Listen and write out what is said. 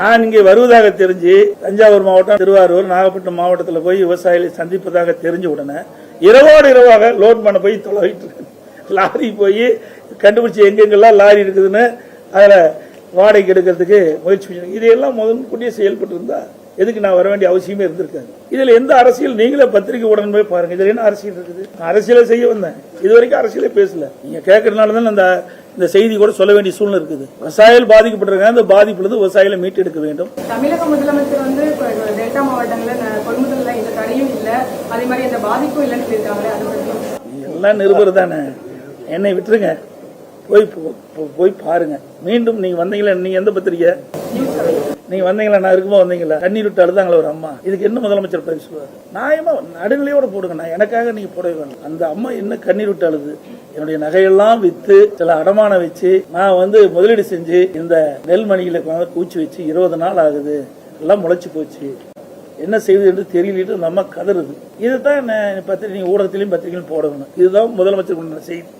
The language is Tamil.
நான் இங்கே வருவதாக தெரிஞ்சு தஞ்சாவூர் மாவட்டம் திருவாரூர் நாகப்பட்டினம் மாவட்டத்தில் போய் விவசாயிகளை சந்திப்பதாக தெரிஞ்ச உடனே இரவோடு இரவாக லோட் பண்ண போய் தொலைவிட்டு லாரி போய் கண்டுபிடிச்சி எங்கெங்கெல்லாம் லாரி இருக்குதுன்னு அதில் வாடகைக்கு எடுக்கிறதுக்கு முயற்சி பண்ணி இதையெல்லாம் முதல் கூட்டியே செயல்பட்டு இருந்தால் எதுக்கு நான் வர வேண்டிய அவசியமே இருந்திருக்காது. இதுல எந்த அரசியல் நீங்களே பத்திரிகை உடனே போய் பாருங்க. இதுல என்ன அரசியல் இருக்குது? அரசியலை செய்ய வந்தேன். இது வரைக்கும் அரசியலே பேசல. நீங்க கேட்கறதுனால தான் அந்த இந்த செய்தி கூட சொல்ல வேண்டிய சூழ்நிலை இருக்குது. விவசாயிகள் பாதிக்கப்பட்டிருக்காங்க அந்த பாதிப்புலேருந்து விவசாயிகளை மீட்டெடுக்க வேண்டும். தமிழக முதலமைச்சர் வந்து டெல்டா மாவட்டங்கள்ல கொள்முதல்ல எந்த தடையும் இல்ல. அதே மாதிரி எந்த பாதிப்பும் இல்லைன்னு சொல்லியிருக்காங்களே அது எல்லாம் நிருபர் தானே. என்னை விட்டுருங்க. போய் போய் பாருங்க. மீண்டும் நீங்க வந்தீங்களா? நீங்க எந்த பத்திரிக்கை. நீங்க வந்தீங்களா? நான் இருக்கும்போது வந்தீங்களா கண்ணீர் விட்டு அழுதாங்களா ஒரு அம்மா. இதுக்கு என்ன முதலமைச்சர் பதில் சொல்லுவார்? நியாயமா நடுநிலையோட போடுங்க. நான் எனக்காக நீங்க போடவே வேணும். அந்த அம்மா என்ன கண்ணீர் விட்டு அழுது? என்னுடைய நகையெல்லாம் வித்து சில அடமானம் வச்சு நான் வந்து முதலீடு செஞ்சு இந்த நெல்மணிகளை கூச்சி வச்சு இருபது நாள் ஆகுது. எல்லாம் முளைச்சு போச்சு. என்ன செய்வது என்று தெரியலிட்டு அந்த அம்மா கதறுது. இதுதான் நான் பத்திரிகை ஊடகத்திலையும் பத்திரிகையிலும் போடணும். இதுதான் முதலமைச்சர் செய்தி.